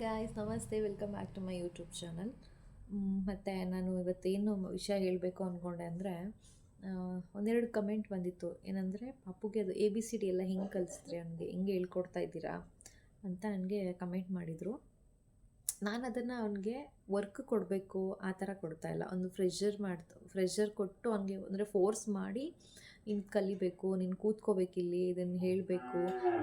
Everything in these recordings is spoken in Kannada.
ಗಾಯ್ಸ್ ನಮಸ್ತೆ welcome back to my YouTube channel ಮತ್ತು ನಾನು ಇವತ್ತೇನು ವಿಷಯ ಹೇಳಬೇಕು ಅಂದ್ಕೊಂಡೆ ಅಂದರೆ ಒಂದೆರಡು ಕಮೆಂಟ್ ಬಂದಿತ್ತು. ಏನಂದರೆ, ಪಾಪುಗೆ ಅದು ಎ ಬಿ ಸಿ ಡಿ ಎಲ್ಲ ಹಿಂಗೆ ಕಲಿಸಿದ್ರಿ? ನನಗೆ ಹಿಂಗೆ ಹೇಳ್ಕೊಡ್ತಾ ಇದ್ದೀರಾ? ಅಂತ ನನಗೆ ಕಮೆಂಟ್ ಮಾಡಿದರು. ನಾನು ಅದನ್ನು ಅವನಿಗೆ ವರ್ಕ್ ಕೊಡಬೇಕು, ಆ ಥರ ಕೊಡ್ತಾ ಇಲ್ಲ. ಒಂದು ಫ್ರೆಷರ್ ಮಾಡ್ತಾ ಫ್ರೆಷರ್ ಕೊಟ್ಟು ಅವನಿಗೆ ಅಂದರೆ ಫೋರ್ಸ್ ಮಾಡಿ ನೀನು ಕಲಿಬೇಕು, ನೀನು ಕೂತ್ಕೋಬೇಕಿಲ್ಲಿ ಇದನ್ನು ಹೇಳಬೇಕು.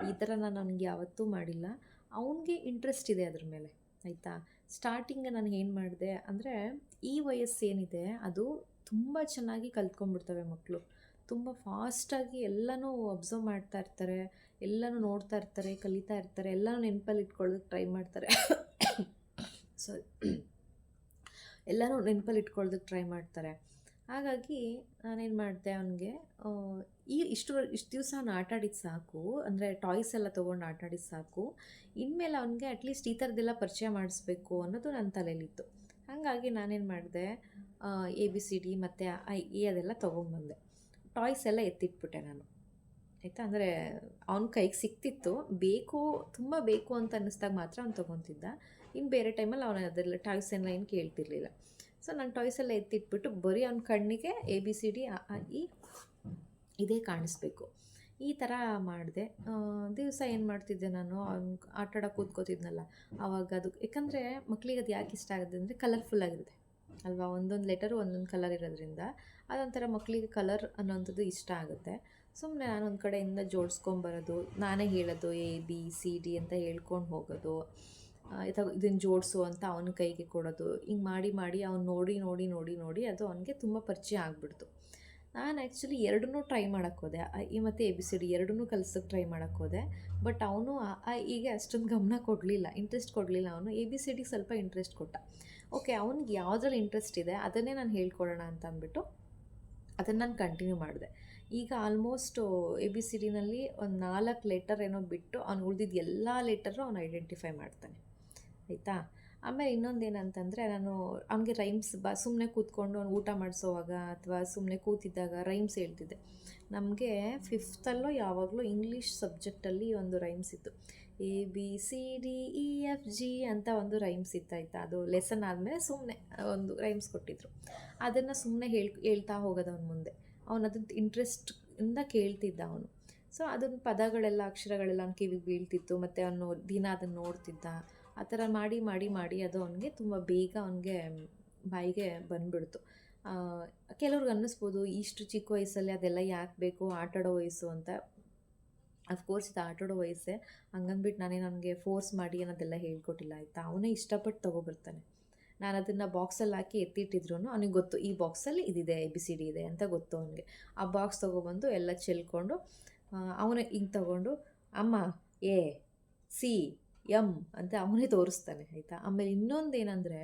ಈ ಥರ ನಾನು ಅವನಿಗೆ ಯಾವತ್ತೂ ಮಾಡಿಲ್ಲ. ಅವನಿಗೆ ಇಂಟ್ರೆಸ್ಟ್ ಇದೆ ಅದ್ರ ಮೇಲೆ, ಆಯಿತಾ? ಸ್ಟಾರ್ಟಿಂಗ್ ನಾನು ಏನು ಮಾಡಿದೆ ಅಂದರೆ, ಈ ವಯಸ್ಸೇನಿದೆ ಅದು ತುಂಬ ಚೆನ್ನಾಗಿ ಕಲ್ತ್ಕೊಂಡ್ಬಿಡ್ತವೆ ಮಕ್ಕಳು ತುಂಬ ಫಾಸ್ಟಾಗಿ ಎಲ್ಲನೂ ಅಬ್ಸರ್ವ್ ಮಾಡ್ತಾ ಇರ್ತಾರೆ, ಎಲ್ಲನೂ ನೋಡ್ತಾ ಇರ್ತಾರೆ, ಕಲಿತಾ ಇರ್ತಾರೆ, ಎಲ್ಲನೂ ನೆನಪಲ್ಲಿ ಇಟ್ಕೊಳ್ಳೋದಕ್ಕೆ ಟ್ರೈ ಮಾಡ್ತಾರೆ. ಸಾರಿ ಎಲ್ಲನೂ ನೆನಪಲ್ಲಿ ಇಟ್ಕೊಳ್ಳೋದಕ್ಕೆ ಟ್ರೈ ಮಾಡ್ತಾರೆ. ಹಾಗಾಗಿ ನಾನೇನು ಮಾಡಿದೆ ಅವನಿಗೆ ಈ ಇಷ್ಟು ಇಷ್ಟು ದಿವಸ ಅವ್ನು ಆಟಾಡಿದ್ದು ಸಾಕು, ಅಂದರೆ ಟಾಯ್ಸ್ ಎಲ್ಲ ತೊಗೊಂಡು ಆಟಾಡಿದ್ದು ಸಾಕು, ಇನ್ಮೇಲೆ ಅವನಿಗೆ ಅಟ್ಲೀಸ್ಟ್ ಈ ಥರದ್ದೆಲ್ಲ ಪರಿಚಯ ಮಾಡಿಸ್ಬೇಕು ಅನ್ನೋದು ನನ್ನ ತಲೆಯಲ್ಲಿತ್ತು. ಹಾಗಾಗಿ ನಾನೇನು ಮಾಡಿದೆ ಎ ಬಿ ಸಿ ಡಿ ಮತ್ತು ಐ ಎ ಅದೆಲ್ಲ ತೊಗೊಂಬಂದೆ ಟಾಯ್ಸ್ ಎಲ್ಲ ಎತ್ತಿಟ್ಬಿಟ್ಟೆ ನಾನು. ಆಯಿತಾ? ಅಂದರೆ ಅವ್ನ ಕೈಗೆ ಸಿಕ್ತಿತ್ತು. ಬೇಕು, ತುಂಬ ಬೇಕು ಅಂತ ಅನ್ನಿಸ್ದಾಗ ಮಾತ್ರ ಅವ್ನು ತೊಗೊತಿದ್ದ. ಇನ್ನು ಬೇರೆ ಟೈಮಲ್ಲಿ ಅವನು ಅದೆಲ್ಲ ಟಾಯ್ಸ್ ಎಲ್ಲ ಏನು ಕೇಳ್ತಿರ್ಲಿಲ್ಲ. ಸೊ ನಾನು ಟಾಯ್ಸ್ ಎಲ್ಲ ಎತ್ತಿಟ್ಬಿಟ್ಟು ಬರೀ ಅವ್ನ ಕಣ್ಣಿಗೆ A B C D E ಇದೇ ಕಾಣಿಸ್ಬೇಕು. ಈ ಥರ ಮಾಡಿದೆ. ದಿವಸ ಏನು ಮಾಡ್ತಿದ್ದೆ ನಾನು ಅವ್ನು ಆಟ ಆಡೋಕೆ ಕೂತ್ಕೋತಿದ್ನಲ್ಲ ಆವಾಗ ಅದು, ಯಾಕಂದರೆ ಮಕ್ಕಳಿಗೆ ಅದು ಯಾಕೆ ಇಷ್ಟ ಆಗುತ್ತೆ ಅಂದರೆ ಕಲರ್ಫುಲ್ ಆಗಿರುತ್ತೆ. ಅಲ್ವಾ? ಒಂದೊಂದು ಲೆಟರು ಒಂದೊಂದು ಕಲರ್ ಇರೋದ್ರಿಂದ ಅದೊಂಥರ ಮಕ್ಕಳಿಗೆ ಕಲರ್ ಅನ್ನೋಂಥದ್ದು ಇಷ್ಟ ಆಗುತ್ತೆ. ಸುಮ್ಮನೆ ನಾನೊಂದು ಕಡೆಯಿಂದ ಜೋಡಿಸ್ಕೊಂಬರೋದು, ನಾನೇ ಹೇಳೋದು ಎ ಬಿ ಸಿ ಡಿ ಅಂತ ಹೇಳ್ಕೊಂಡು ಹೋಗೋದು. ಇದು ಇದನ್ನು ಜೋಡಿಸು ಅಂತ ಅವನ ಕೈಗೆ ಕೊಡೋದು. ಹಿಂಗೆ ಮಾಡಿ ಮಾಡಿ ಅವ್ನು ನೋಡಿ ನೋಡಿ ನೋಡಿ ನೋಡಿ ಅದು ಅವನಿಗೆ ತುಂಬ ಪರಿಚಯ ಆಗಿಬಿಡ್ತು. ನಾನು ಆ್ಯಕ್ಚುಲಿ ಎರಡನ್ನೂ ಟ್ರೈ ಮಾಡೋಕ್ಕೆ ಹೋದೆ. ಈ ಮತ್ತು ಎ ಬಿ ಸಿ ಡಿ ಎರಡನ್ನೂ ಕಲ್ಸೋಕ್ಕೆ ಟ್ರೈ ಮಾಡೋಕ್ಕೆ ಹೋದೆ. ಬಟ್ ಅವನು ಈಗ ಅಷ್ಟೊಂದು ಗಮನ ಕೊಡಲಿಲ್ಲ ಇಂಟ್ರೆಸ್ಟ್ ಕೊಡಲಿಲ್ಲ ಅವನು. ಎ ಬಿ ಸಿ ಡಿಗೆ ಸ್ವಲ್ಪ ಇಂಟ್ರೆಸ್ಟ್ ಕೊಟ್ಟ. ಓಕೆ ಅವ್ನಿಗೆ ಯಾವುದ್ರಲ್ಲಿ ಇಂಟ್ರೆಸ್ಟ್ ಇದೆ, ಅದನ್ನೇ ನಾನು ಹೇಳ್ಕೊಡೋಣ ಅಂತ ಅಂದ್ಬಿಟ್ಟು ಅದನ್ನು ನಾನು ಕಂಟಿನ್ಯೂ ಮಾಡಿದೆ. ಈಗ ಆಲ್ಮೋಸ್ಟ್ ಎ ಬಿ ಸಿ ಡಿನಲ್ಲಿ ಒಂದು ನಾಲ್ಕು ಲೆಟರ್ ಏನೋ ಬಿಟ್ಟು ಅವ್ನು ಉಳಿದಿದ್ದ ಎಲ್ಲ ಲೆಟರು ಅವ್ನು ಐಡೆಂಟಿಫೈ ಮಾಡ್ತಾನೆ. ಆಯಿತಾ? ಆಮೇಲೆ ಇನ್ನೊಂದು ಏನಂತಂದರೆ ನಾನು ಅವನಿಗೆ ರೈಮ್ಸ್ ಬ ಸುಮ್ಮನೆ ಕೂತ್ಕೊಂಡು ಅವ್ನು ಊಟ ಮಾಡಿಸೋವಾಗ ಅಥವಾ ಸುಮ್ಮನೆ ಕೂತಿದ್ದಾಗ ರೈಮ್ಸ್ ಹೇಳ್ತಿದ್ದೆ. ನಮಗೆ ಫಿಫ್ತಲ್ಲೋ ಯಾವಾಗಲೂ ಇಂಗ್ಲೀಷ್ ಸಬ್ಜೆಕ್ಟಲ್ಲಿ ಒಂದು ರೈಮ್ಸ್ ಇತ್ತು. A B C D E F G ಅಂತ ಒಂದು ರೈಮ್ಸ್ ಇತ್ತಾಯ್ತಾ? ಅದು ಲೆಸನ್ ಆದಮೇಲೆ ಸುಮ್ಮನೆ ಒಂದು ರೈಮ್ಸ್ ಕೊಟ್ಟಿದ್ರು. ಅದನ್ನು ಸುಮ್ಮನೆ ಹೇಳ್, ಹೇಳ್ತಾ ಹೋಗೋದು ಅವನ ಮುಂದೆ. ಅವನು ಅದನ್ನು ಇಂಟ್ರೆಸ್ಟಿಂದ ಕೇಳ್ತಿದ್ದ ಅವನು. ಸೊ ಅದನ್ನು ಪದಗಳೆಲ್ಲ, ಅಕ್ಷರಗಳೆಲ್ಲ ಅವ್ನ ಕಿವಿಗೆ ಬೀಳ್ತಿತ್ತು, ಮತ್ತು ಅವನು ದಿನ ಅದನ್ನು ನೋಡ್ತಿದ್ದ. ಆ ಥರ ಮಾಡಿ ಮಾಡಿ ಮಾಡಿ ಅದು ಅವನಿಗೆ ತುಂಬ ಬೇಗ ಅವನಿಗೆ ಬಾಯಿಗೆ ಬಂದ್ಬಿಡ್ತು. ಕೆಲವ್ರಿಗೆ ಅನ್ನಿಸ್ಬೋದು, ಇಷ್ಟು ಚಿಕ್ಕ ವಯಸ್ಸಲ್ಲಿ ಅದೆಲ್ಲ ಯಾಕೆ ಬೇಕು, ಆಟಾಡೋ ವಯಸ್ಸು ಅಂತ. ಅಫ್ಕೋರ್ಸ್ ಇದು ಆಟಾಡೋ ವಯಸ್ಸೇ. ಹಂಗಂದ್ಬಿಟ್ಟು ನಾನೇ ನನಗೆ ಫೋರ್ಸ್ ಮಾಡಿ ಅನ್ನೋದೆಲ್ಲ ಹೇಳ್ಕೊಟ್ಟಿಲ್ಲ, ಆಯಿತಾ? ಅವನೇ ಇಷ್ಟಪಟ್ಟು ತೊಗೊಬರ್ತಾನೆ. ನಾನು ಅದನ್ನು ಬಾಕ್ಸಲ್ಲಿ ಹಾಕಿ ಎತ್ತಿಟ್ಟಿದ್ರು ಅವನಿಗೆ ಗೊತ್ತು, ಈ ಬಾಕ್ಸಲ್ಲಿ ಇದಿದೆ ಎ ಬಿ ಸಿ ಡಿ ಇದೆ ಅಂತ ಗೊತ್ತು ಅವನಿಗೆ. ಆ ಬಾಕ್ಸ್ ತೊಗೊಬಂದು ಎಲ್ಲ ಚೆಲ್ಕೊಂಡು ಅವನೇ ಹಿಂಗೆ ತಗೊಂಡು, ಅಮ್ಮ ಎ ಸಿ ಎಂ ಅಂತ ಅವನೇ ತೋರಿಸ್ತಾನೆ, ಆಯಿತಾ? ಆಮೇಲೆ ಇನ್ನೊಂದು ಏನಂದರೆ,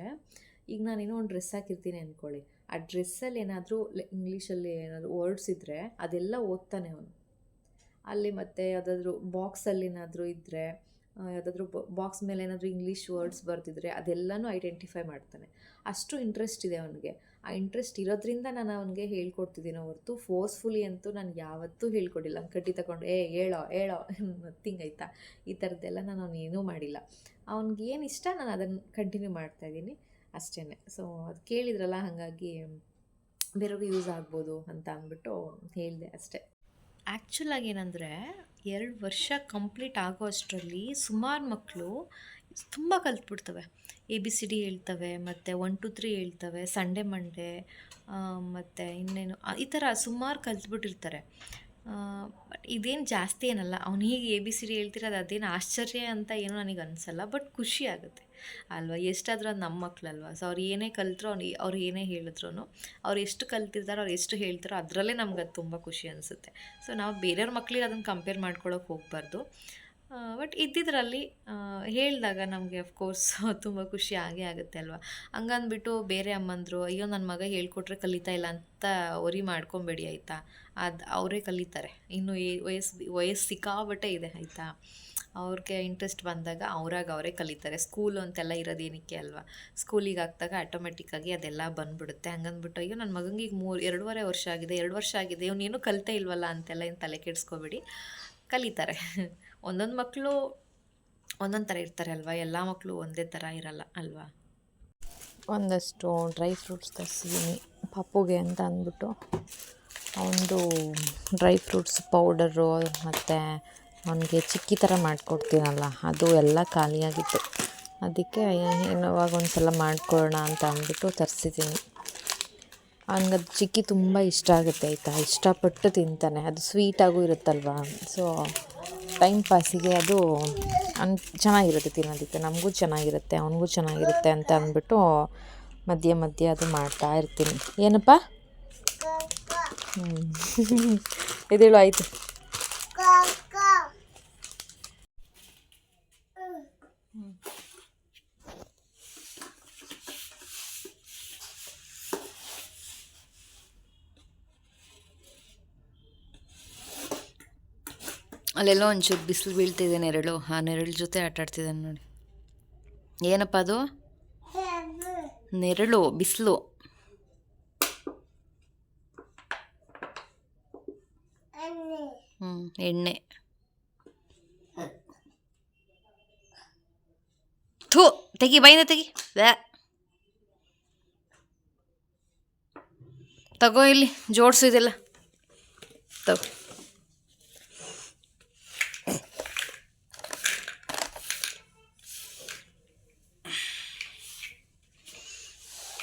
ಈಗ ನಾನೇನೋ ಒಂದು ಡ್ರೆಸ್ ಹಾಕಿರ್ತೀನಿ ಅಂದ್ಕೊಳ್ಳಿ ಆ ಡ್ರೆಸ್ಸಲ್ಲಿ ಏನಾದರೂ ಇಂಗ್ಲೀಷಲ್ಲಿ ಏನಾದರೂ ವರ್ಡ್ಸ್ ಇದ್ದರೆ ಅದೆಲ್ಲ ಓದ್ತಾನೆ ಅವನು. ಅಲ್ಲಿ ಮತ್ತೆ ಯಾವುದಾದ್ರೂ ಬಾಕ್ಸಲ್ಲಿ ಏನಾದರೂ ಇದ್ದರೆ ಯಾವುದಾದ್ರೂ ಬಾಕ್ಸ್ ಮೇಲೆ ಏನಾದರೂ ಇಂಗ್ಲೀಷ್ ವರ್ಡ್ಸ್ ಬರ್ತಿದ್ರೆ ಅದೆಲ್ಲನೂ ಐಡೆಂಟಿಫೈ ಮಾಡ್ತಾನೆ. ಅಷ್ಟು ಇಂಟ್ರೆಸ್ಟ್ ಇದೆ ಅವನಿಗೆ. ಆ ಇಂಟ್ರೆಸ್ಟ್ ಇರೋದ್ರಿಂದ ನಾನು ಅವನಿಗೆ ಹೇಳ್ಕೊಡ್ತಿದ್ದೀನೋ ಹೊರತು ಫೋರ್ಸ್ಫುಲಿ ಅಂತೂ ನಾನು ಯಾವತ್ತೂ ಹೇಳ್ಕೊಡಿಲ್ಲ. ಕಟ್ಟಿ ತಗೊಂಡು, ಏ, ಹೇಳೋ ಹೇಳೋ ನಥಿಂಗ್ ಆಯ್ತಾ? ಈ ಥರದ್ದೆಲ್ಲ ನಾನು ಅವನೇನೂ ಮಾಡಿಲ್ಲ. ಅವ್ನಿಗೆ ಏನು ಇಷ್ಟ ನಾನು ಅದನ್ನು ಕಂಟಿನ್ಯೂ ಮಾಡ್ತಾ ಇದ್ದೀನಿ. ಅಷ್ಟೇ ಸೊ ಅದು ಕೇಳಿದ್ರಲ್ಲ, ಹಾಗಾಗಿ ಬೇರೆಯವ್ರಿಗೆ ಯೂಸ್ ಆಗ್ಬೋದು ಅಂತ ಅಂದ್ಬಿಟ್ಟು ಹೇಳಿದೆ ಅಷ್ಟೇ. ಆ್ಯಕ್ಚುಲಾಗಿ ಏನಂದರೆ, ಎರಡು ವರ್ಷ ಕಂಪ್ಲೀಟ್ ಆಗೋ ಅಷ್ಟರಲ್ಲಿ ಸುಮಾರು ಮಕ್ಕಳು ತುಂಬ ಕಲ್ತ್ಬಿಡ್ತವೆ. ಎ ಬಿ ಸಿ ಡಿ ಹೇಳ್ತವೆ, ಮತ್ತು ಒನ್ ಟು ತ್ರೀ ಹೇಳ್ತವೆ ಸಂಡೆ ಮಂಡೆ ಮತ್ತು ಇನ್ನೇನು ಈ ಥರ ಸುಮಾರು ಕಲ್ತ್ಬಿಟ್ಟಿರ್ತಾರೆ. ಬಟ್ ಇದೇನು ಜಾಸ್ತಿ ಏನಲ್ಲ, ಅವ್ನು ಹೀಗೆ ಎ ಬಿ ಸಿ ಡಿ ಹೇಳ್ತಿರೋದು ಅದೇನು ಆಶ್ಚರ್ಯ ಅಂತ ಏನೂ ನನಗೆ ಅನಿಸಲ್ಲ ಬಟ್ ಖುಷಿ ಆಗುತ್ತೆ. ಅಲ್ವಾ, ಎಷ್ಟಾದರೂ ಅದು ನಮ್ಮ ಮಕ್ಕಳಲ್ವಾ ಸೊ ಅವ್ರು ಏನೇ ಕಲ್ತರು ಅವ್ನು ಅವ್ರು ಏನೇ ಹೇಳಿದ್ರು ಅವ್ರು ಎಷ್ಟು ಕಲ್ತಿರ್ತಾರೋ, ಅವ್ರು ಎಷ್ಟು ಹೇಳ್ತಾರೋ ಅದರಲ್ಲೇ ನಮ್ಗೆ ಅದು ತುಂಬ ಖುಷಿ ಅನಿಸುತ್ತೆ. ಸೊ ನಾವು ಬೇರೆಯವ್ರ ಮಕ್ಕಳಿಗೆ ಅದನ್ನು ಕಂಪೇರ್ ಮಾಡ್ಕೊಳಕ್ಕೆ ಹೋಗಬಾರ್ದು. ಬಟ್ ಇದ್ದಿದ್ರಲ್ಲಿ ಹೇಳಿದಾಗ ನಮಗೆ ಅಫ್ಕೋರ್ಸ್ ತುಂಬ ಖುಷಿ ಆಗೇ ಆಗುತ್ತೆ ಅಲ್ವಾ? ಹಂಗಂದ್ಬಿಟ್ಟು ಬೇರೆ ಅಮ್ಮಂದರು, ಅಯ್ಯೋ ನನ್ನ ಮಗ ಹೇಳ್ಕೊಟ್ರೆ ಕಲಿತಾ ಇಲ್ಲ ಅಂತ ಒರಿ ಮಾಡ್ಕೊಬೇಡಿ ಆಯಿತಾ? ಅದು ಅವರೇ ಕಲಿತಾರೆ. ಇನ್ನು ವಯಸ್ಸು ವಯಸ್ಸು ಸಿಕ್ಕಾಬಟ್ಟೆ ಇದೆ, ಆಯಿತಾ? ಅವ್ರಿಗೆ ಇಂಟ್ರೆಸ್ಟ್ ಬಂದಾಗ ಅವ್ರಾಗ ಅವರೇ ಕಲಿತಾರೆ. ಸ್ಕೂಲು ಅಂತೆಲ್ಲ ಇರೋದೇನಕ್ಕೆ ಅಲ್ವಾ? ಸ್ಕೂಲಿಗೆ ಹಾಕ್ದಾಗ ಆಟೋಮೆಟಿಕ್ಕಾಗಿ ಅದೆಲ್ಲ ಬಂದುಬಿಡುತ್ತೆ. ಹಂಗಂದ್ಬಿಟ್ಟು, ಅಯ್ಯೋ ನನ್ನ ಮಗಂಗೆ ಈಗ ಮೂರು, ಎರಡೂವರೆ ವರ್ಷ ಆಗಿದೆ, ಎರಡು ವರ್ಷ ಆಗಿದೆ ಇವನೇನು ಕಲಿತೇ ಇಲ್ವಲ್ಲ? ಅಂತೆಲ್ಲ ಏನು ತಲೆ ಕೆಡಿಸ್ಕೋಬೇಡಿ. ಕಲಿತಾರೆ. ಒಂದೊಂದು ಮಕ್ಕಳು ಒಂದೊಂದು ಥರ ಇರ್ತಾರೆ ಅಲ್ವಾ? ಎಲ್ಲ ಮಕ್ಕಳು ಒಂದೇ ಥರ ಇರಲ್ಲ ಅಲ್ವಾ? ಒಂದಷ್ಟು ಡ್ರೈ ಫ್ರೂಟ್ಸ್ ತರಿಸಿದ್ದೀನಿ ಪಪ್ಪುಗೆ ಅಂತ ಅಂದ್ಬಿಟ್ಟು. ಒಂದು ಡ್ರೈ ಫ್ರೂಟ್ಸ್ ಪೌಡರು ಮತ್ತು ಅವನಿಗೆ ಚಿಕ್ಕಿ ಥರ ಮಾಡಿಕೊಡ್ತೀನಲ್ಲ, ಅದು ಎಲ್ಲ ಖಾಲಿಯಾಗಿತ್ತು. ಅದಕ್ಕೆ ಏನೋವಾಗ ಒಂದು ಸಲ ಮಾಡಿಕೊಡೋಣ ಅಂತ ಅಂದ್ಬಿಟ್ಟು ತರಿಸಿದ್ದೀನಿ ಅವ್ನಿಗೆ ಅದು ಚಿಕ್ಕಿ ತುಂಬ ಇಷ್ಟ ಆಗುತ್ತೆ ಆಯಿತಾ? ಇಷ್ಟಪಟ್ಟು ತಿಂತಾನೆ. ಅದು ಸ್ವೀಟಾಗೂ ಇರುತ್ತಲ್ವಾ? ಸೊ ಟೈಮ್ ಪಾಸಿಗೆ ಅದು ಅನ್, ಚೆನ್ನಾಗಿರುತ್ತೆ ತಿನ್ನೋದಕ್ಕೆ. ನಮಗೂ ಚೆನ್ನಾಗಿರುತ್ತೆ, ಅವನಿಗೂ ಚೆನ್ನಾಗಿರುತ್ತೆ ಅಂತ ಅಂದ್ಬಿಟ್ಟು ಮಧ್ಯೆ ಮಧ್ಯೆ ಅದು ಮಾಡ್ತಾ ಇರ್ತೀನಿ. ಏನಪ್ಪ? ಹ್ಞೂ ಇದೇಳು, ಆಯಿತು. ಅಲ್ಲೆಲ್ಲೋ ಒಂಚೂರು ಬಿಸಿಲು ಬೀಳ್ತಿದೆ ನೆರಳು. ಆ ನೆರಳು ಜೊತೆ ಆಟ ಆಡ್ತಿದ್ದಾನೆ ನೋಡಿ. ಏನಪ್ಪ ಅದು? ನೆರಳು, ಬಿಸಿಲು. ಹ್ಞೂ ಎಣ್ಣೆ. ಥೂ, ತೆಗಿ ಬೈನ ತೆಗಿ. ತಗೋ ಇಲ್ಲಿ, ಜೋಡಿಸು ಇದೆಲ್ಲ. ತಗೋ.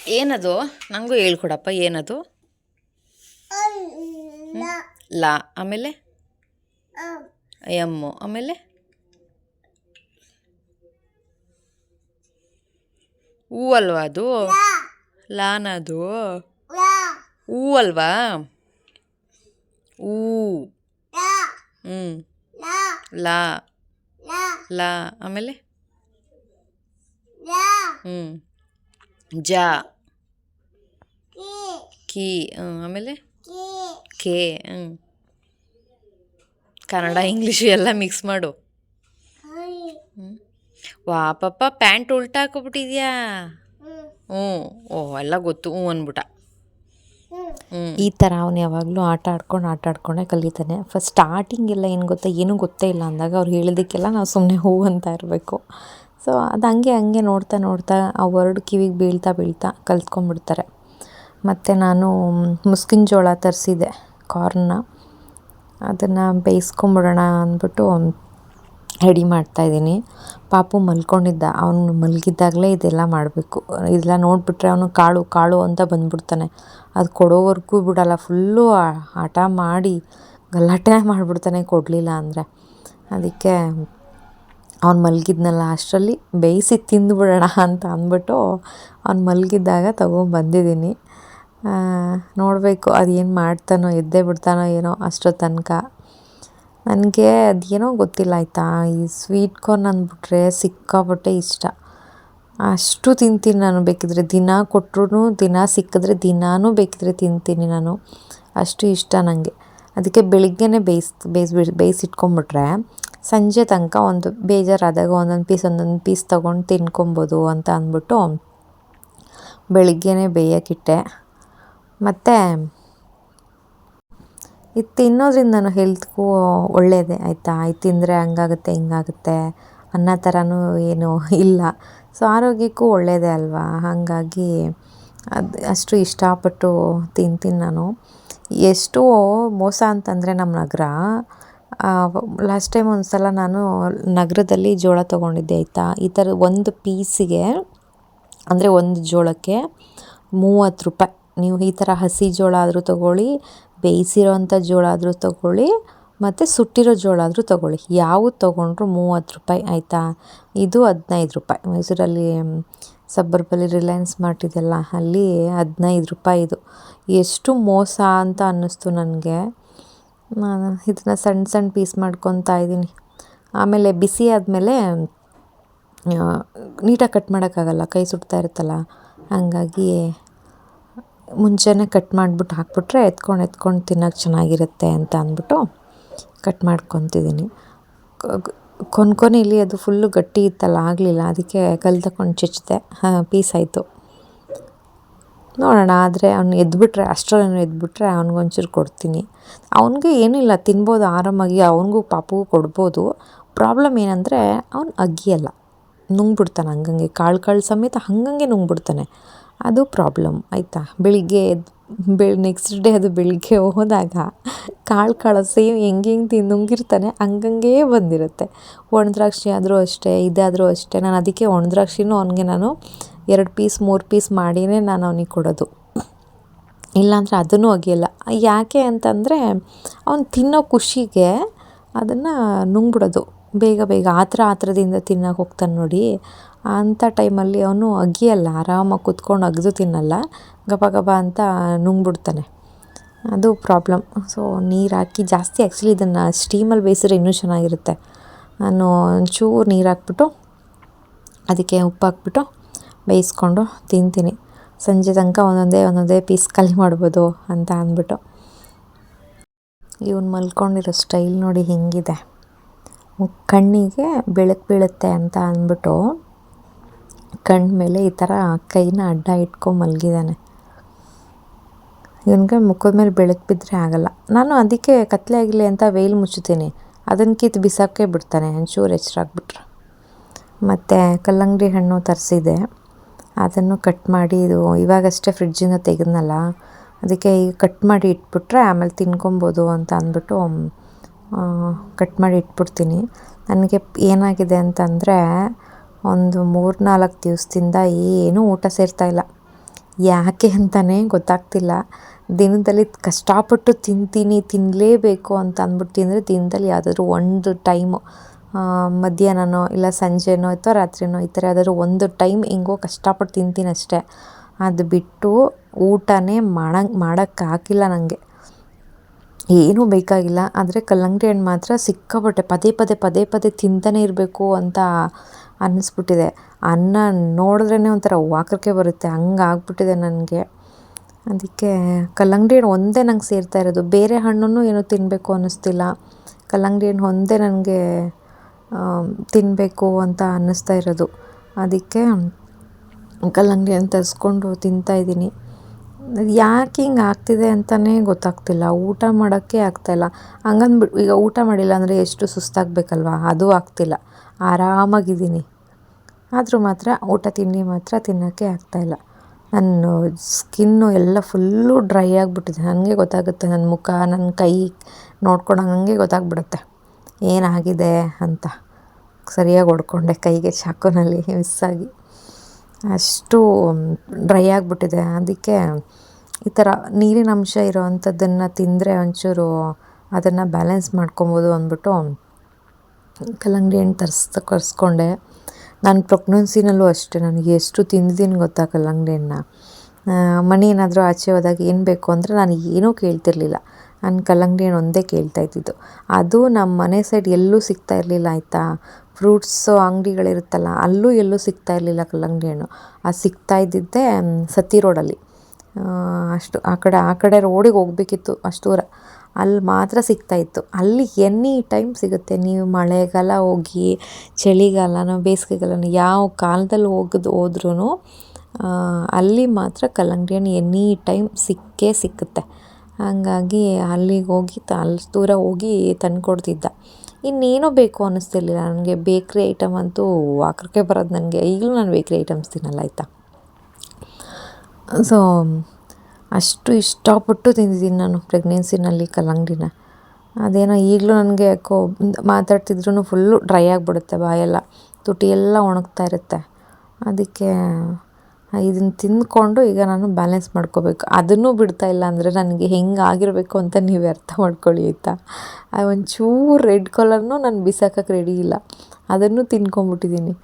ಏನದು? ನನಗೂ ಹೇಳ್ಕೊಡಪ್ಪ, ಏನದು? ಲಾ. ಆಮೇಲೆ? ಎಮ್ಮು. ಆಮೇಲೆ? ಹೂ ಅಲ್ವಾ ಅದು? ಲಾನ ಅದು ಹೂ ಅಲ್ವಾ? ಹೂ. ಹ್ಞೂ ಲಾ. ಲಾ. ಆಮೇಲೆ? ಹ್ಞೂ ಜಾ. ಕಿ ಆಮೇಲೆ? ಕೆ. ಹ್ಞೂ ಕನ್ನಡ ಇಂಗ್ಲೀಷು ಎಲ್ಲ ಮಿಕ್ಸ್ ಮಾಡು. ಹ್ಞೂ ವಾ ಪಪ್ಪ ಪ್ಯಾಂಟ್ ಉಲ್ಟಾ ಹಾಕೊಬಿಟ್ಟಿದ್ಯಾ? ಹ್ಞೂ ಓ ಎಲ್ಲ ಗೊತ್ತು ಹ್ಞೂ ಅಂದ್ಬಿಟ್ಟ. ಈ ಥರ ಅವನು ಯಾವಾಗಲೂ ಆಟ ಆಡ್ಕೊಂಡು ಆಟ ಆಡ್ಕೊಂಡೇ ಕಲಿತಾನೆ. ಫಸ್ಟ್ ಸ್ಟಾರ್ಟಿಂಗ್ ಎಲ್ಲ ಏನು ಗೊತ್ತಾ ಏನೂ ಗೊತ್ತೇ ಇಲ್ಲ ಅಂದಾಗ ಅವ್ರು ಹೇಳಿದ್ದಕ್ಕೆಲ್ಲ ನಾವು ಸುಮ್ಮನೆ ಹೂ ಅಂತ ಇರಬೇಕು. ಸೊ ಅದು ಹಂಗೆ ಹಂಗೆ ನೋಡ್ತಾ ನೋಡ್ತಾ ಆ ವರ್ಡ್ ಕಿವಿಗೆ ಬೀಳ್ತಾ ಬೀಳ್ತಾ ಕಲ್ತ್ಕೊಂಡ್ಬಿಡ್ತಾರೆ. ಮತ್ತು ನಾನು ಮುಸ್ಕಿನ ಜೋಳ ತರಿಸಿದೆ ಕಾರ್ನ ಅದನ್ನು ಬೇಯಿಸ್ಕೊಂಬಿಡೋಣ ಅಂದ್ಬಿಟ್ಟು ರೆಡಿ ಮಾಡ್ತಾಯಿದ್ದೀನಿ ಪಾಪು ಮಲ್ಕೊಂಡಿದ್ದ, ಅವನು ಮಲಗಿದ್ದಾಗಲೇ ಇದೆಲ್ಲ ಮಾಡಬೇಕು. ಇದೆಲ್ಲ ನೋಡಿಬಿಟ್ರೆ ಅವನು ಕಾಳು ಕಾಳು ಅಂತ ಬಂದ್ಬಿಡ್ತಾನೆ. ಅದು ಕೊಡೋವರೆಗೂ ಬಿಡಲ್ಲ ಫುಲ್ಲು ಹಠ ಮಾಡಿ ಗಲಾಟೆ ಮಾಡಿಬಿಡ್ತಾನೆ ಕೊಡಲಿಲ್ಲ ಅಂದರೆ. ಅದಕ್ಕೆ ಅವ್ನು ಮಲಗಿದ್ನಲ್ಲ, ಅಷ್ಟರಲ್ಲಿ ಬೇಯಿಸಿ ತಿಂದುಬಿಡೋಣ ಅಂತ ಅಂದ್ಬಿಟ್ಟು ಅವ್ನು ಮಲಗಿದ್ದಾಗ ತಗೊಂಬಂದಿದ್ದೀನಿ. ನೋಡಬೇಕು ಅದೇನು ಮಾಡ್ತಾನೋ, ಎದ್ದೇ ಬಿಡ್ತಾನೋ ಏನೋ ಅಷ್ಟೋ ತನಕ. ನನಗೆ ಅದೇನೋ ಗೊತ್ತಿಲ್ಲ ಆಯಿತಾ, ಈ ಸ್ವೀಟ್ ಕಾರ್ನ್ ಅಂದ್ಬಿಟ್ರೆ ಸಿಕ್ಕಾಪಟ್ಟೆ ಇಷ್ಟ. ಅಷ್ಟು ತಿಂತೀನಿ ನಾನು, ಬೇಕಿದ್ರೆ ದಿನ ಕೊಟ್ಟರು ದಿನ ಸಿಕ್ಕಿದ್ರೆ ದಿನಾನೂ ಬೇಕಿದ್ರೆ ತಿಂತೀನಿ ನಾನು. ಅಷ್ಟು ಇಷ್ಟ ನನಗೆ ಅದಕ್ಕೆ ಬೆಳಿಗ್ಗೆನೇ ಬೇಯಿಸ್ ಬೇಯಿಸ್ಬಿಡ್ ಬೇಯಿಸಿಟ್ಕೊಂಬಿಟ್ರೆ ಸಂಜೆ ತನಕ ಒಂದು ಬೇಜಾರಾದಾಗ ಒಂದೊಂದು ಪೀಸ್ ಒಂದೊಂದು ಪೀಸ್ ತೊಗೊಂಡು ತಿನ್ಕೊಬೋದು ಅಂತ ಅಂದ್ಬಿಟ್ಟು ಬೆಳಿಗ್ಗೆನೇ ಬೇಯೋಕ್ಕಿಟ್ಟೆ ಮತ್ತು ಇದು ತಿನ್ನೋದ್ರಿಂದನೂ ಹೆಲ್ತ್ಗೂ ಒಳ್ಳೆಯದೇ ಆಯಿತಾ? ಇದು ತಿಂದರೆ ಹಂಗಾಗುತ್ತೆ, ಹಿಂಗಾಗುತ್ತೆ ಅನ್ನೋ ಥರನೂ ಏನೂ ಇಲ್ಲ. ಸೊ, ಆರೋಗ್ಯಕ್ಕೂ ಒಳ್ಳೆಯದೇ ಅಲ್ವಾ? ಹಾಗಾಗಿ ಅದು ಅಷ್ಟು ಇಷ್ಟಪಟ್ಟು ತಿಂತೀನಿ ನಾನು. ಎಷ್ಟು ಮೋಸ ಅಂತಂದರೆ ನಮ್ಮ ನಗರ. ಲಾಸ್ಟ್ ಟೈಮ್ ಒಂದು ಸಲ ನಾನು ನಗರದಲ್ಲಿ ಜೋಳ ತೊಗೊಂಡಿದ್ದೆ, ಆಯಿತಾ? ಈ ಥರ ಒಂದು ಪೀಸಿಗೆ ಅಂದರೆ ಒಂದು ಜೋಳಕ್ಕೆ ಮೂವತ್ತು ರೂಪಾಯಿ. ನೀವು ಈ ಥರ ಹಸಿ ಜೋಳ ಆದರೂ ತೊಗೊಳ್ಳಿ, ಬೇಯಿಸಿರೋಂಥ ಜೋಳ ಆದರೂ ತೊಗೊಳ್ಳಿ, ಮತ್ತು ಸುಟ್ಟಿರೋ ಜೋಳ ಆದರೂ ತೊಗೊಳ್ಳಿ. ಯಾವುದು ತೊಗೊಂಡ್ರು ಮೂವತ್ತು ರೂಪಾಯಿ, ಆಯಿತಾ? ಇದು ಹದಿನೈದು ರೂಪಾಯಿ. ಮೈಸೂರಲ್ಲಿ ಸಬ್ಬರ್ಬಲ್ಲಿ ರಿಲಯನ್ಸ್ ಮಾರ್ಟ್ ಇದೆಯಲ್ಲ, ಅಲ್ಲಿ ಹದಿನೈದು ರೂಪಾಯಿ ಇದು. ಎಷ್ಟು ಮೋಸ ಅಂತ ಅನ್ನಿಸ್ತು ನನಗೆ. ನಾನು ಇದನ್ನ ಸಣ್ಣ ಸಣ್ಣ ಪೀಸ್ ಮಾಡ್ಕೊತಾ ಇದ್ದೀನಿ. ಆಮೇಲೆ ಬಿಸಿ ಆದಮೇಲೆ ನೀಟಾಗಿ ಕಟ್ ಮಾಡೋಕ್ಕಾಗಲ್ಲ, ಕೈ ಸುಡ್ತಾ ಇರುತ್ತಲ್ಲ, ಹಾಗಾಗಿ ಮುಂಚೆನೇ ಕಟ್ ಮಾಡಿಬಿಟ್ಟು ಹಾಕ್ಬಿಟ್ರೆ ಎತ್ಕೊಂಡು ಎತ್ಕೊಂಡು ತಿನ್ನೋಕೆ ಚೆನ್ನಾಗಿರುತ್ತೆ ಅಂತ ಅಂದ್ಬಿಟ್ಟು ಕಟ್ ಮಾಡ್ಕೊತಿದ್ದೀನಿ. ಕೊನೆ ಕೊನೆಯಲ್ಲಿ ಅದು ಫುಲ್ಲು ಗಟ್ಟಿ ಇತ್ತಲ್ಲ, ಆಗಲಿಲ್ಲ. ಅದಕ್ಕೆ ಕಲ್ಲು ತಗೊಂಡು ಚುಚ್ಚಿದೆ. ಹಾಂ, ಪೀಸ್ ಆಯಿತು. ನೋಡೋಣ, ಆದರೆ ಅವ್ನು ಎದ್ಬಿಟ್ರೆ ಅಷ್ಟರಲ್ಲೇ ಎದ್ಬಿಟ್ರೆ ಅವ್ನಿಗೊಂಚೂರು ಕೊಡ್ತೀನಿ. ಅವನಿಗೆ ಏನಿಲ್ಲ, ತಿನ್ಬೋದು, ಆರಾಮಾಗಿ, ಅವನಿಗೂ ಪಾಪುಗೂ ಕೊಡ್ಬೋದು. ಪ್ರಾಬ್ಲಮ್ ಏನಂದರೆ, ಅವ್ನು ಅಗಿಯಲ್ಲ ನುಂಗ್ಬಿಡ್ತಾನೆ ಹಂಗಂಗೆ. ಕಾಳು ಕಾಳು ಸಮೇತ ಹಂಗಂಗೆ ನುಂಗ್ಬಿಡ್ತಾನೆ. ಅದು ಪ್ರಾಬ್ಲಮ್, ಆಯಿತಾ? ಬೆಳಿಗ್ಗೆ ಎದ್ದು ಬೆಳ್ ನೆಕ್ಸ್ಟ್ ಡೇ ಅದು ಬೆಳಿಗ್ಗೆ ಹೋದಾಗ ಕಾಳು ಕಾಳು ಸೇಮ್ ಹೆಂಗೆ ಹೆಂಗೆ ತಿಂದು ನುಂಗಿರ್ತಾನೆ, ಹಂಗಂಗೇ ಬಂದಿರುತ್ತೆ. ಒಣದ್ರಾಕ್ಷಿ ಆದರೂ ಅಷ್ಟೇ, ಇದಾದರೂ ಅಷ್ಟೇ. ನಾನು ಅದಕ್ಕೆ ಒಣದ್ರಾಕ್ಷಿನೂ ಅವನಿಗೆ ನಾನು ಎರಡು ಪೀಸ್ ಮೂರು ಪೀಸ್ ಮಾಡಿಯೇ ನಾನು ಅವನಿಗೆ ಕೊಡೋದು. ಇಲ್ಲಾಂದರೆ ಅದನ್ನು ಆಗಿಲ್ಲ ಯಾಕೆ ಅಂತಂದರೆ ಅವ್ನು ತಿನ್ನೋ ಖುಷಿಗೆ ಅದನ್ನು ನುಂಗ್ಬಿಡೋದು. ಬೇಗ ಬೇಗ ಆ ಥರ ಆ ಥರದಿಂದ ತಿನ್ನೋಕೆ ಹೋಗ್ತಾನೆ ನೋಡಿ. ಅಂಥ ಟೈಮಲ್ಲಿ ಅವನು ಅಗಿಯಲ್ಲ ಆರಾಮಾಗಿ ಕುತ್ಕೊಂಡು ಅಗಿದು ತಿನ್ನಲ್ಲ. ಗಬ ಗಬ ಅಂತ ನುಂಗ್ಬಿಡ್ತಾನೆ. ಅದು ಪ್ರಾಬ್ಲಮ್. ಸೊ ನೀರು ಹಾಕಿ ಜಾಸ್ತಿ ಆ್ಯಕ್ಚುಲಿ ಇದನ್ನು ಸ್ಟೀಮಲ್ಲಿ ಬೇಯಿಸಿದ್ರೆ ಇನ್ನೂ ಚೆನ್ನಾಗಿರುತ್ತೆ. ನಾನು ಒಂಚೂರು ನೀರು ಹಾಕ್ಬಿಟ್ಟು ಅದಕ್ಕೆ ಉಪ್ಪು ಹಾಕ್ಬಿಟ್ಟು ಬೇಯಿಸ್ಕೊಂಡು ತಿಂತೀನಿ. ಸಂಜೆ ತನಕ ಒಂದೊಂದೇ ಒಂದೊಂದೇ ಪೀಸ್ ಖಾಲಿ ಮಾಡ್ಬೋದು ಅಂತ ಅಂದ್ಬಿಟ್ಟು. ಇವನು ಮಲ್ಕೊಂಡಿರೋ ಸ್ಟೈಲ್ ನೋಡಿ ಹೆಂಗಿದೆ. ಕಣ್ಣಿಗೆ ಬೆಳಕು ಬೀಳುತ್ತೆ ಅಂತ ಅಂದ್ಬಿಟ್ಟು ಕಣ್ಣು ಮೇಲೆ ಈ ಥರ ಕೈನ ಅಡ್ಡ ಇಟ್ಕೊಂಡು ಮಲಗಿದ್ದಾನೆ ಇವನಿಗೆ ಮುಖದ ಮೇಲೆ ಬೆಳಕು ಬಿದ್ದರೆ ಆಗಲ್ಲ. ನಾನು ಅದಕ್ಕೆ ಕತ್ತಲೆ ಆಗಲಿ ಅಂತ ವೇಲ್ ಮುಚ್ಚುತ್ತೀನಿ. ಅದನ್ನು ಕಿತ್ತು ಬಿಸಾಕೇ ಬಿಡ್ತಾನೆ, ಒಂಚೂರು ಎಚ್ಚರಾಗ್ಬಿಟ್ರೆ ಮತ್ತು ಕಲ್ಲಂಗಡಿ ಹಣ್ಣು ತರಿಸಿದೆ ಅದನ್ನು ಕಟ್ ಮಾಡಿ ಇದು ಇವಾಗಷ್ಟೇ ಫ್ರಿಡ್ಜಿಂದ ತೆಗೆದ್ನಲ್ಲ, ಅದಕ್ಕೆ ಈಗ ಕಟ್ ಮಾಡಿ ಇಟ್ಬಿಟ್ರೆ ಆಮೇಲೆ ತಿನ್ಕೊಬೋದು ಅಂತ ಅಂದ್ಬಿಟ್ಟು ಕಟ್ ಮಾಡಿ ಇಟ್ಬಿಡ್ತೀನಿ. ನನಗೆ ಏನಾಗಿದೆ ಅಂತಂದರೆ ಒಂದು ಮೂರು ನಾಲ್ಕು ದಿವಸದಿಂದ ಏನೂ ಊಟ ಸೇರ್ತಾ ಇಲ್ಲ. ಯಾಕೆ ಅಂತಲೇ ಗೊತ್ತಾಗ್ತಿಲ್ಲ. ದಿನದಲ್ಲಿ ಕಷ್ಟಪಟ್ಟು ತಿಂತೀನಿ ತಿನ್ನಲೇಬೇಕು ಅಂತ ಅಂದ್ಬಿಟ್ಟು ತಿಂದರೆ ದಿನದಲ್ಲಿ ಯಾವುದಾದ್ರೂ ಒಂದು ಟೈಮು ಮಧ್ಯಾಹ್ನನೋ ಇಲ್ಲ ಸಂಜೆನೋ ಅಥವಾ ರಾತ್ರಿನೋ ಈ ಥರ ಯಾವುದಾದ್ರೂ ಒಂದು ಟೈಮ್ ಹೆಂಗೋ ಕಷ್ಟಪಟ್ಟು ತಿಂತೀನಿ ಅಷ್ಟೇ. ಅದು ಬಿಟ್ಟು ಊಟನೇ ಮಾಡಂಗೆ ಮಾಡೋಕ್ಕಾಗಿಲ್ಲ ನನಗೆ ಏನೂ ಬೇಕಾಗಿಲ್ಲ. ಆದರೆ ಕಲ್ಲಂಗಡಿ ಹಣ್ಣು ಮಾತ್ರ ಸಿಕ್ಕಾಪಟ್ಟೆ ಪದೇ ಪದೇ ಪದೇ ಪದೇ ತಿಂತಾನೇ ಇರಬೇಕು ಅಂತ ಅನ್ನಿಸ್ಬಿಟ್ಟಿದೆ. ಅನ್ನ ನೋಡಿದ್ರೇ ಒಂಥರ ವಾಕರಿಕೆ ಬರುತ್ತೆ. ಹಂಗೆ ಆಗ್ಬಿಟ್ಟಿದೆ ನನಗೆ. ಅದಕ್ಕೆ ಕಲ್ಲಂಗಡಿ ಹಣ್ಣು ಒಂದೇ ನಂಗೆ ಸೇರ್ತಾ ಇರೋದು. ಬೇರೆ ಹಣ್ಣು ಏನೂ ತಿನ್ನಬೇಕು ಅನ್ನಿಸ್ತಿಲ್ಲ. ಕಲ್ಲಂಗಡಿ ಹಣ್ಣು ಒಂದೇ ನನಗೆ ತಿನ್ನಬೇಕು ಅಂತ ಅನ್ನಿಸ್ತಾ ಇರೋದು. ಅದಕ್ಕೆ ಕಲ್ಲಂಗಡಿ ಹಣ್ಣು ತರಿಸ್ಕೊಂಡು ತಿಂತಾಯಿದ್ದೀನಿ ಯಾಕೆ ಹಿಂಗೆ ಆಗ್ತಿದೆ ಅಂತಲೇ ಗೊತ್ತಾಗ್ತಿಲ್ಲ. ಊಟ ಮಾಡೋಕ್ಕೆ ಆಗ್ತಾಯಿಲ್ಲ ಹಂಗಂದ್ಬಿಟ್ಟು ಈಗ ಊಟ ಮಾಡಿಲ್ಲ ಅಂದರೆ ಎಷ್ಟು ಸುಸ್ತಾಗಬೇಕಲ್ವ? ಅದು ಆಗ್ತಿಲ್ಲ. ಆರಾಮಾಗಿದ್ದೀನಿ. ಆದರೂ ಮಾತ್ರ ಊಟ ತಿಂಡಿ ಮಾತ್ರ ತಿನ್ನೋಕ್ಕೆ ಆಗ್ತಾಯಿಲ್ಲ ನನ್ನ ಸ್ಕಿನ್ನು ಎಲ್ಲ ಫುಲ್ಲು ಡ್ರೈ ಆಗಿಬಿಟ್ಟಿದೆ. ನನಗೆ ಗೊತ್ತಾಗುತ್ತೆ ನನ್ನ ಮುಖ, ನನ್ನ ಕೈ ನೋಡ್ಕೊಂಡಾಗ ನನಗೆ ಗೊತ್ತಾಗ್ಬಿಡುತ್ತೆ. ಏನಾಗಿದೆ ಅಂತ. ಸರಿಯಾಗಿ ಹೊಡ್ಕೊಂಡೆ ಕೈಗೆ ಚಾಕುನಲ್ಲಿ, ಮಿಸ್ಸಾಗಿ. ಅಷ್ಟು ಡ್ರೈ ಆಗಿಬಿಟ್ಟಿದೆ. ಅದಕ್ಕೆ ಈ ಥರ ನೀರಿನ ಅಂಶ ಇರೋವಂಥದ್ದನ್ನು ತಿಂದರೆ ಒಂಚೂರು ಅದನ್ನು ಬ್ಯಾಲೆನ್ಸ್ ಮಾಡ್ಕೊಬೋದು ಅಂದ್ಬಿಟ್ಟು ಕಲ್ಲಂಗಡಿ ಹಣ್ಣು ತರಿಸ್ ಕರ್ಸ್ಕೊಂಡೆ ನಾನು ಪ್ರೆಗ್ನೆನ್ಸಿನಲ್ಲೂ ಅಷ್ಟೇ, ನನಗೆ ಎಷ್ಟು ತಿಂದಿದ್ದೀನಿ ಗೊತ್ತಾ ಕಲ್ಲಂಗಡಿ ಹಣ್ಣು ಮನೆ ಏನಾದರೂ ಆಚೆ ಹೋದಾಗ ಏನು ಬೇಕು ಅಂದರೆ ನಾನು ಏನೂ ಕೇಳ್ತಿರ್ಲಿಲ್ಲ. ನಾನು ಕಲ್ಲಂಗಡಿ ಹಣ್ಣು ಒಂದೇ ಕೇಳ್ತಾ ಇದ್ದಿದ್ದು. ಅದು ನಮ್ಮ ಮನೆ ಸೈಡ್ ಎಲ್ಲೂ ಸಿಗ್ತಾ ಇರಲಿಲ್ಲ, ಆಯಿತಾ? ಫ್ರೂಟ್ಸು ಅಂಗಡಿಗಳಿರುತ್ತಲ್ಲ, ಅಲ್ಲೂ ಎಲ್ಲೂ ಸಿಗ್ತಾ ಇರಲಿಲ್ಲ ಕಲ್ಲಂಗಡಿ ಹಣ್ಣು. ಅದು ಸಿಗ್ತಾ ಇದ್ದಿದ್ದೇ ಸತಿ ರೋಡಲ್ಲಿ ಅಷ್ಟು, ಆ ಕಡೆ ಆ ಕಡೆ ರೋಡಿಗೆ ಹೋಗ್ಬೇಕಿತ್ತು ಅಷ್ಟು ದೂರ. ಅಲ್ಲಿ ಮಾತ್ರ ಸಿಗ್ತಾಯಿತ್ತು ಅಲ್ಲಿ ಎನಿ ಟೈಮ್ ಸಿಗುತ್ತೆ. ನೀವು ಮಳೆಗಾಲ ಹೋಗಿ ಚಳಿಗಾಲನೋ ಬೇಸಿಗೆಗಾಲನೋ ಯಾವ ಕಾಲದಲ್ಲಿ ಹೋಗದ್ ಹೋದ್ರೂ ಅಲ್ಲಿ ಮಾತ್ರ ಕಲ್ಲಂಗಡಿ ಹಣ್ಣು ಎನಿ ಟೈಮ್ ಸಿಕ್ಕೇ ಸಿಕ್ಕುತ್ತೆ. ಹಾಗಾಗಿ ಅಲ್ಲಿಗೆ ಹೋಗಿ ತ, ಅಲ್ಲಿ ದೂರ ಹೋಗಿ ತಂದ್ಕೊಡ್ತಿದ್ದ. ಇನ್ನೇನೋ ಬೇಕು ಅನ್ನಿಸ್ತಿರ್ಲಿಲ್ಲ ನನಗೆ ಬೇಕ್ರಿ ಐಟಮ್ ಅಂತೂ ವಾಕ್ರಕ್ಕೆ ಬರೋದು ನನಗೆ. ಈಗಲೂ ನಾನು ಬೇಕ್ರಿ ಐಟಮ್ಸ್ ತಿನ್ನಲ್ಲ, ಆಯಿತಾ? ಸೊ ಅಷ್ಟು ಇಷ್ಟಪಟ್ಟು ತಿಂದಿದ್ದೀನಿ ನಾನು ಪ್ರೆಗ್ನೆನ್ಸಿನಲ್ಲಿ ಕಲ್ಲಂಗಡಿನ. ಅದೇನೋ ಈಗಲೂ ನನಗೆ ಯಾಕೋ ಮಾತಾಡ್ತಿದ್ರೂ ಫುಲ್ಲು ಡ್ರೈ ಆಗಿಬಿಡುತ್ತೆ ಬಾಯೆಲ್ಲ. ತುಟಿ ಎಲ್ಲ ಒಣಗ್ತಾ ಇರುತ್ತೆ. ಅದಕ್ಕೆ ಇದನ್ನು ತಿಂದ್ಕೊಂಡು ಈಗ ನಾನು ಬ್ಯಾಲೆನ್ಸ್ ಮಾಡ್ಕೋಬೇಕು. ಅದನ್ನು ಬಿಡ್ತಾ ಇಲ್ಲ ಅಂದರೆ ನನಗೆ ಹೆಂಗೆ ಆಗಿರಬೇಕು ಅಂತ ನೀವೇ ಅರ್ಥ ಮಾಡ್ಕೊಳ್ಳಿ, ಆಯಿತಾ? ಒಂಚೂರು ರೆಡ್ ಕಲರ್ನೂ ನಾನು ಬಿಸಾಕಕ್ಕೆ ರೆಡಿ ಇಲ್ಲ. ಅದನ್ನು ತಿನ್ಕೊಂಬಿಟ್ಟಿದ್ದೀನಿ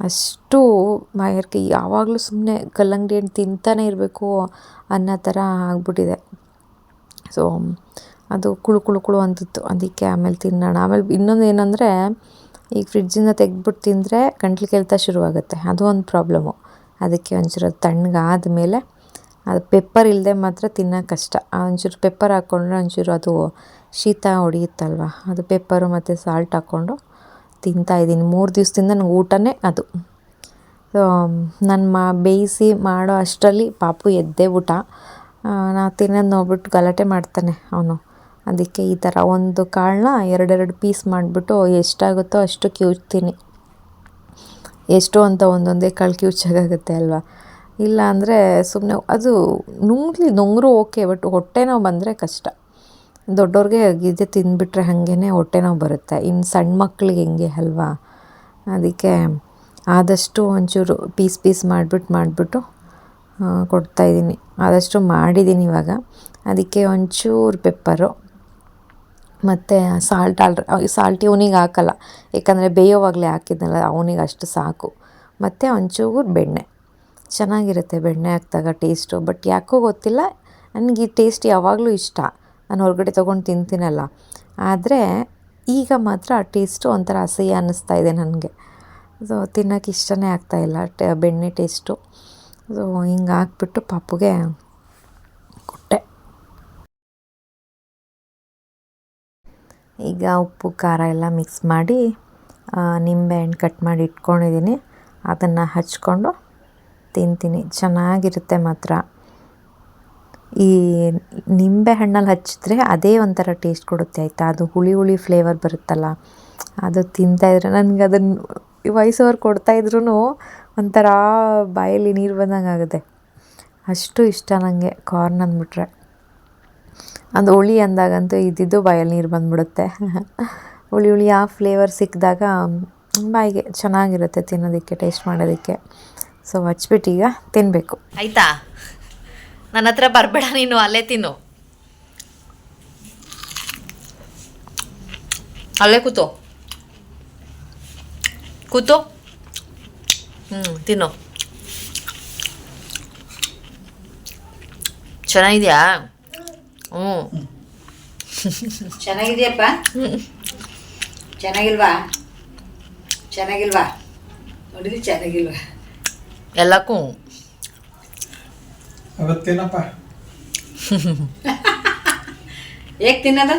ಅಷ್ಟು ಬಾಯಾರಿಕೆ ಯಾವಾಗಲೂ ಸುಮ್ಮನೆ ಕಲ್ಲಂಗಡಿ ಹಣ್ಣು ತಿಂತಾನೆ ಇರಬೇಕು ಅನ್ನೋ ಥರ ಆಗ್ಬಿಟ್ಟಿದೆ. ಸೊ, ಅದು ಕುಳು ಕುಳು ಕುಳು ಅಂತಿತ್ತು. ಅದಕ್ಕೆ ಆಮೇಲೆ ತಿನ್ನೋಣ. ಆಮೇಲೆ ಇನ್ನೊಂದು ಏನಂದರೆ ಈಗ ಫ್ರಿಡ್ಜಿಂದ ತೆಗೆದ್ಬಿಟ್ಟು ತಿಂದರೆ ಗಂಟ್ಲು ಕೆರೆತ ಶುರುವಾಗುತ್ತೆ. ಅದು ಒಂದು ಪ್ರಾಬ್ಲಮ್ಮು ಅದಕ್ಕೆ ಒಂಚೂರು ತಣ್ಣಗಾದ ಮೇಲೆ ಅದು ಪೆಪ್ಪರ್ ಇಲ್ಲದೆ ಮಾತ್ರ ತಿನ್ನೋಕೆ ಕಷ್ಟ. ಒಂಚೂರು ಪೆಪ್ಪರ್ ಹಾಕ್ಕೊಂಡ್ರೆ ಒಂಚೂರು ಅದು ಶೀತ ಹೊಡೆಯುತ್ತಲ್ವ? ಅದು ಪೆಪ್ಪರು ಮತ್ತು ಸಾಲ್ಟ್ ಹಾಕ್ಕೊಂಡು ತಿಂತಾಯಿದ್ದೀನಿ. ಮೂರು ದಿವಸದಿಂದ ನನಗೆ ಊಟನೇ ಅದು. ನಾನು ಮಾ ಬೇಯಿಸಿ ಮಾಡೋ ಅಷ್ಟರಲ್ಲಿ ಪಾಪು ಎದ್ದೇ ಊಟ. ನಾ ತಿನ್ನೋದು ನೋಡ್ಬಿಟ್ಟು ಗಲಾಟೆ ಮಾಡ್ತಾನೆ ಅವನು. ಅದಕ್ಕೆ ಈ ಥರ ಒಂದು ಕಾಳನ್ನ ಎರಡೆರಡು ಪೀಸ್ ಮಾಡಿಬಿಟ್ಟು ಎಷ್ಟಾಗುತ್ತೋ ಅಷ್ಟು ಕಿವುಚ್ತೀನಿ ಎಷ್ಟು ಅಂತ ಒಂದೊಂದೇ ಕಾಳು ಕಿವುಚಾಗುತ್ತೆ ಅಲ್ವಾ? ಇಲ್ಲ ಅಂದರೆ ಸುಮ್ಮನೆ ಅದು ನುಂಗ್ಲಿ ನುಂಗರು ಓಕೆ, ಬಟ್ ಹೊಟ್ಟೆ ನೋವು ಬಂದರೆ ಕಷ್ಟ. ದೊಡ್ಡವ್ರಿಗೆ ಇದೆ ತಿಂದುಬಿಟ್ರೆ ಹಾಗೇ ಹೊಟ್ಟೆ ನೋವು ಬರುತ್ತೆ. ಇನ್ನು ಸಣ್ಣ ಮಕ್ಳಿಗೆ ಹೆಂಗೆ ಅಲ್ವಾ? ಅದಕ್ಕೆ ಆದಷ್ಟು ಒಂಚೂರು ಪೀಸ್ ಪೀಸ್ ಮಾಡಿಬಿಟ್ಟು ಮಾಡಿಬಿಟ್ಟು ಕೊಡ್ತಾಯಿದ್ದೀನಿ ಆದಷ್ಟು ಮಾಡಿದ್ದೀನಿ ಇವಾಗ. ಅದಕ್ಕೆ ಒಂಚೂರು ಪೆಪ್ಪರು, ಮತ್ತು ಸಾಲ್ಟ್ ಆಲ್ರ ಸಾಲ್ಟ್ ಇವನಿಗೆ ಹಾಕಲ್ಲ. ಯಾಕಂದರೆ ಬೇಯೋವಾಗಲೇ ಹಾಕಿದ್ನಲ್ಲ, ಅವನಿಗೆ ಅಷ್ಟು ಸಾಕು. ಮತ್ತು ಒಂಚೂರು ಬೆಣ್ಣೆ. ಚೆನ್ನಾಗಿರುತ್ತೆ ಬೆಣ್ಣೆ ಹಾಕಿದಾಗ ಟೇಸ್ಟು ಬಟ್ ಯಾಕೋ ಗೊತ್ತಿಲ್ಲ. ನನಗೆ ಈ ಟೇಸ್ಟ್ ಯಾವಾಗಲೂ ಇಷ್ಟ. ನಾನು ಹೊರಗಡೆ ತೊಗೊಂಡು ತಿಂತೀನಲ್ಲ. ಆದರೆ ಈಗ ಮಾತ್ರ ಆ ಟೇಸ್ಟು ಒಂಥರ ಅಸಹ್ಯ ಅನ್ನಿಸ್ತಾ ಇದೆ ನನಗೆ. ಸೊ ತಿನ್ನೋಕೆ ಇಷ್ಟನೇ ಆಗ್ತಾಯಿಲ್ಲ ಟ, ಬೆಣ್ಣೆ ಟೇಸ್ಟು. ಸೊ ಹಿಂಗೆ ಹಾಕ್ಬಿಟ್ಟು ಪಾಪುಗೆ ಕೊಟ್ಟೆ. ಈಗ ಉಪ್ಪು, ಖಾರ ಎಲ್ಲ ಮಿಕ್ಸ್ ಮಾಡಿ ನಿಂಬೆ ಹಣ್ಣು ಕಟ್ ಮಾಡಿ ಇಟ್ಕೊಂಡಿದ್ದೀನಿ. ಅದನ್ನು ಹಚ್ಕೊಂಡು ತಿಂತೀನಿ. ಚೆನ್ನಾಗಿರುತ್ತೆ ಮಾತ್ರ. ಈ ನಿಂಬೆ ಹಣ್ಣಲ್ಲಿ ಹಚ್ಚಿದ್ರೆ ಅದೇ ಒಂಥರ ಟೇಸ್ಟ್ ಕೊಡುತ್ತೆ ಆಯಿತಾ? ಅದು ಹುಳಿ ಹುಳಿ ಫ್ಲೇವರ್ ಬರುತ್ತಲ್ಲ. ಅದು ತಿಂತಾಯಿದ್ರೆ ನನಗೆ ಅದನ್ನು ವಯಸ್ಸವ್ರು ಕೊಡ್ತಾಯಿದ್ರು ಒಂಥರ ಬಾಯಲ್ಲಿ ನೀರು ಬಂದಂಗೆ ಆಗುತ್ತೆ. ಅಷ್ಟು ಇಷ್ಟ ನನಗೆ ಕಾರ್ನ್ ಅಂದ್ಬಿಟ್ರೆ. ಅದು ಹುಳಿ ಅಂದಾಗಂತೂ ಇದ್ದಿದ್ದು ಬಾಯಲ್ಲಿ ನೀರು ಬಂದ್ಬಿಡುತ್ತೆ. ಹುಳಿ ಹುಳಿ ಆ ಫ್ಲೇವರ್ ಸಿಕ್ಕಿದಾಗ ಬಾಯಿಗೆ ಚೆನ್ನಾಗಿರುತ್ತೆ ತಿನ್ನೋದಕ್ಕೆ ಟೇಸ್ಟ್ ಮಾಡೋದಕ್ಕೆ. ಸೊ ಹಚ್ಬಿಟ್ಟು ಈಗ ತಿನ್ನಬೇಕು ಆಯ್ತಾ? ನನ್ನ ಹತ್ರ ಬರಬೇಡ ನೀನು ಅಲ್ಲೇ ತಿನ್ನು. ಅಲ್ಲೇ ಕೂತು. ಕೂತು. ಹ್ಞೂ ತಿನ್ನು. ಚೆನ್ನಾಗಿದೆಯಾ? ಹ್ಞೂ ಚೆನ್ನಾಗಿದೆಯಪ್ಪ? ಚೆನ್ನಾಗಿಲ್ವಾ? ಚೆನ್ನಾಗಿಲ್ವಾ? ನೋಡಿದ್ರಿ ಚೆನ್ನಾಗಿಲ್ವಾ? ಎಲ್ಲಕ್ಕೂ. ಅವತ್ತೇನಪ್ಪ ಹೇಗೆ ತಿನ್ನೋದು